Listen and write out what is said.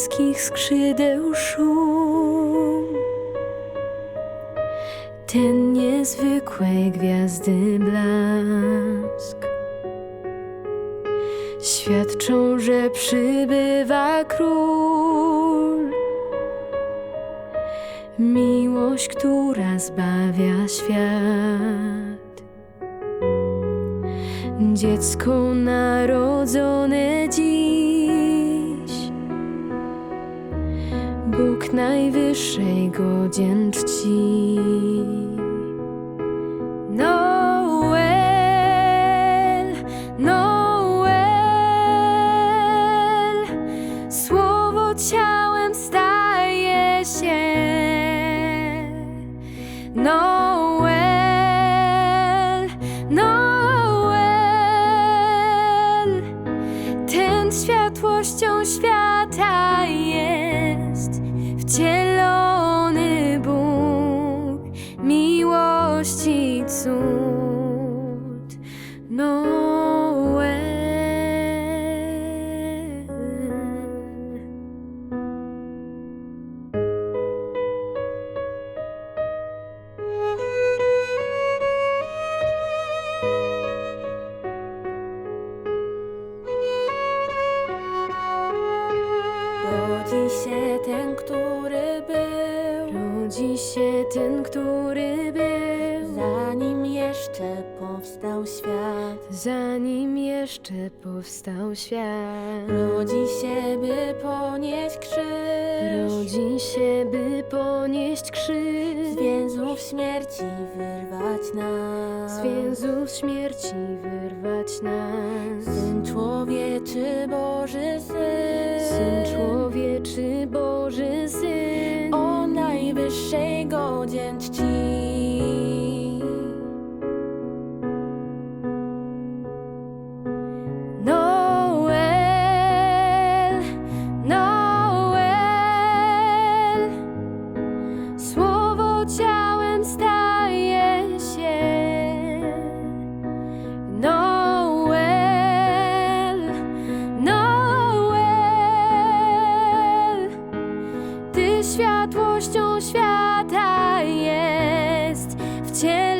niebieskich skrzydeł szum. Ten niezwykłej gwiazdy blask świadczą, że przybywa król. Miłość, która zbawia świat. Dziecko narodzone dziś. Najwyższej godzien czci. Cud. Ten, który był, Rodzi się ten, który był, jeszcze powstał świat. zanim jeszcze powstał świat. Rodzi się, by ponieść krzyż, Rodzi się, by ponieść z krzyż, więzów śmierci wyrwać nas. z więzów śmierci wyrwać nas. Syn człowieczy, Boży Syn, Syn człowieczy, Boży Syn, o najwyższej godzien czci. tell